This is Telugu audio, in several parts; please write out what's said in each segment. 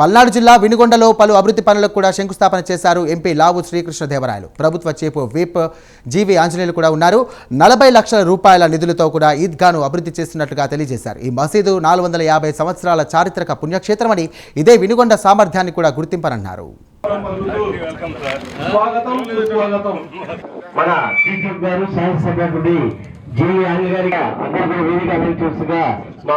పల్నాడు జిల్లా వినుగొండలో పలు అభివృద్ధి పనులకు కూడా శంకుస్థాపన చేశారు ఎంపీ లావు శ్రీకృష్ణదేవరాయలు. ప్రభుత్వ చేపు విప్ జీవి ఆంజనేయులు కూడా ఉన్నారు. నలభై లక్షల రూపాయల నిధులతో కూడా ఈద్గాను అభివృద్ధి చేస్తున్నట్లుగా తెలియజేశారు. ఈ మసీదు నాలుగు వందల యాభై సంవత్సరాల చారిత్రక పుణ్యక్షేత్రమని ఇదే వినుగొండ సామర్థ్యాన్ని కూడా గుర్తింపనన్నారు. మన చీఫ్ గారు శాసనసభ్యుడి వేదిక మా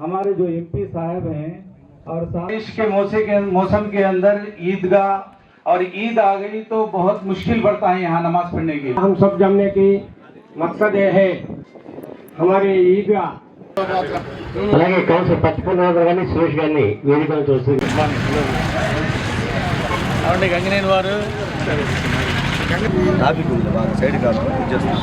हमारे जो एमपी साहब हैं और बारिश के मौसम के मौसम के अंदर ईदगाह और ईद आ गई तो बहुत मुश्किल पड़ता है यहाँ नमाज पढ़ने की हम सब जानने की मकसद ये है हमारे ईदगाह అలాగే కౌన్సిల్ పచ్చిపూర్ణరావు గారిని సురేష్ గారిని వేదికను చూస్తుంది ట్రాఫిక్ ఉంది బాగా సైడ్ కాదు చేస్తున్నాం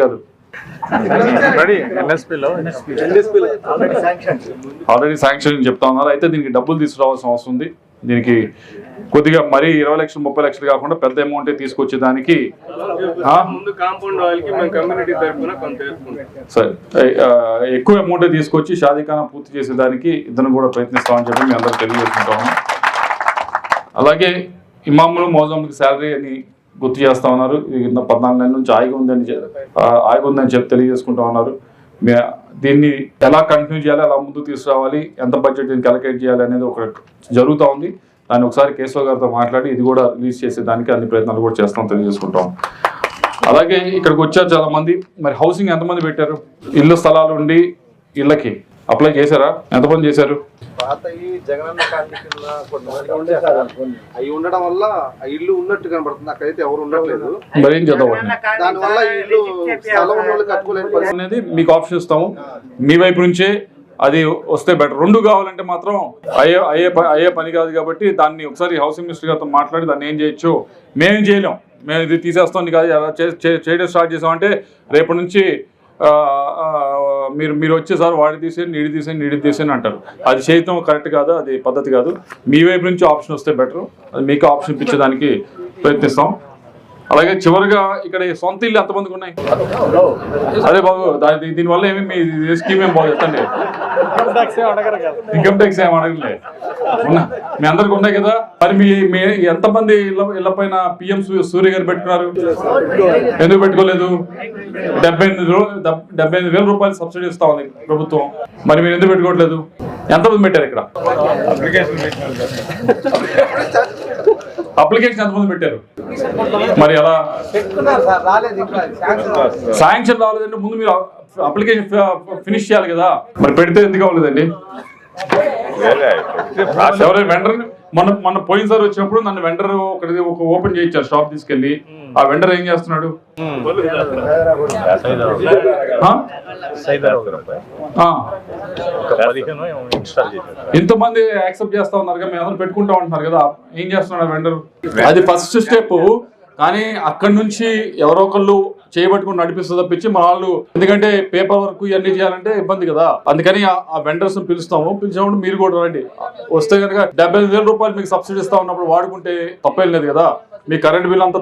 కాదు ఆల్రెడీ శాంక్షన్ చెప్తా ఉన్నారు. అయితే దీనికి డబ్బులు తీసుకురావాల్సిన అవసరం ఉంది. దీనికి కొద్దిగా మరీ ఇరవై లక్షలు ముప్పై లక్షలు కాకుండా పెద్ద అమౌంట్ తీసుకొచ్చే దానికి మేము సరే. ఎక్కువ అమౌంట్ తీసుకొచ్చి షాదీఖానా పూర్తి చేసేదానికి ఇద్దరు కూడా ప్రయత్నిస్తామని చెప్పి మీ అందరూ తెలియజేసుకుంటాము అలాగే ఇమాములు మోజంకి శాలరీ అని గుర్తు చేస్తా ఉన్నారు. కింద పద్నాలుగు నెలల నుంచి ఆయిగా ఉందని ఆగి ఆయిగా ఉందని చెప్పి తెలియజేసుకుంటా ఉన్నారు. దీన్ని ఎలా కంటిన్యూ చేయాలి ఎలా ముందుకు తీసుకురావాలి ఎంత బడ్జెట్ దీనికి అలకేట్ చేయాలి అనేది ఒక జరుగుతూ ఉంది. దాన్ని ఒకసారి కేశవ గారితో మాట్లాడి ఇది కూడా రిలీజ్ చేసే దానికి అన్ని ప్రయత్నాలు కూడా చేస్తాం తెలియజేసుకుంటాం. అలాగే ఇక్కడికి వచ్చారు చాలా మంది మరి హౌసింగ్ ఎంతమంది పెట్టారు? ఇల్లు స్థలాలు ఉండి ఇళ్ళకి? అప్లై చేశారా? ఎంతమంది చేశారు? ఊర్లు ఉండే కదా, అవి ఉండడం వల్ల ఆ ఇల్లు ఉన్నట్టు కనబడుతుంది. అక్కడైతే ఎవరు ఉండట్లేదు. మరి ఏం చేద్దాం? వాటిని? దాని వల్ల ఈ ఇల్లు స్థలం ఉన్న వాళ్ళు కట్టుకోలేని పరిస్థితి. అనేది మీకు ఆప్షన్ ఇస్తాము. మీ వైపు నుంచే అది వస్తే బెటర్. రెండు కావాలంటే మాత్రం అయ్యే అయ్యే ప- అయ్యే పని కాదు కాబట్టి దాన్ని ఒకసారి హౌసింగ్ మినిస్టర్ గారితో మాట్లాడి దాన్ని ఏం చేయొచ్చు? మేమేం చేయలేం. మేము ఇది తీసేస్తాం. కాదు అలా చే- చే- చేయడం స్టార్ట్ చేసామంటే రేపటి నుంచి ఆ, ఆ, మీరు మీరు వచ్చేసారి వాడి తీసేయండి నీడి తీసేయండి నీడి తీసేయండి అంటారు. అది చేయటం కరెక్ట్ కాదు? అది పద్ధతి కాదు. మీ వైపు నుంచి ఆప్షన్ వస్తే బెటర్. అది మీకు ఆప్షన్ ఇప్పించడానికి ప్రయత్నిస్తాం. అలాగే చివరిగా ఇక్కడ ఈ సొంత ఇల్లు ఎంతమందికి ఉన్నాయి? అదే బాబు దీనివల్ల ఏమి మీ స్కీమ్ ఏం బాగు చెప్పండి ఇన్కమ్ ట్యాక్స్ ఏం అడగలే ఉన్నా మీ అందరికి ఉన్నాయి కదా? మరి మీ మీ ఎంతమంది ఇళ్ళ ఇళ్ళ పైన పిఎం సూర్య గారు పెట్టుకున్నారు? ఎందుకు పెట్టుకోలేదు? డెబ్బై ఎనిమిది డెబ్బై ఎనిమిది వేల రూపాయలు సబ్సిడీ ఇస్తా ఉంది ప్రభుత్వం. మరి మీరు ఎందుకు పెట్టుకోవట్లేదు? ఎంతమంది పెట్టారు ఇక్కడ? అప్లికేషన్ ఎంతమంది పెట్టారు? మరి ఎలా శాంక్షన్ రాలేదంటే ముందు మీరు అప్లికేషన్ ఫినిష్ చేయాలి కదా. మరి పెడితే ఎందుకు అవ్వలేదండి? ఎవరైనా వెండర్ మన మన పోయినసారి వచ్చినప్పుడు నన్ను వెండర్ ఒకటి ఒక ఓపెన్ చేయించారు షాప్ తీసుకెళ్ళి. ఆ వెండర్ ఏం చేస్తున్నాడు. ఇంతమంది యాక్సెప్ట్ చేస్తా ఉన్నారు కదా మేము అందరూ పెట్టుకుంటా ఉంటున్నారు కదా ఏం చేస్తున్నాడు వెండర్? అది ఫస్ట్ స్టెప్ కానీ అక్కడి నుంచి ఎవరో ఒకళ్ళు చేయబట్టుకుని నడిపిస్తుంది తప్పించి మన వాళ్ళు ఎందుకంటే పేపర్ వర్క్ ఇవన్నీ చేయాలంటే ఇబ్బంది కదా. అందుకని ఆ- వెండర్స్ పిలుస్తాము. పిలిచినప్పుడు మీరు కూడా రండి. వస్తే కనుక డెబ్బై రూపాయలు మీకు సబ్సిడీ ఇస్తా ఉన్నప్పుడు వాడుకుంటే తప్పేం లేదు కదా. మీ కరెంట్ బిల్ అంతా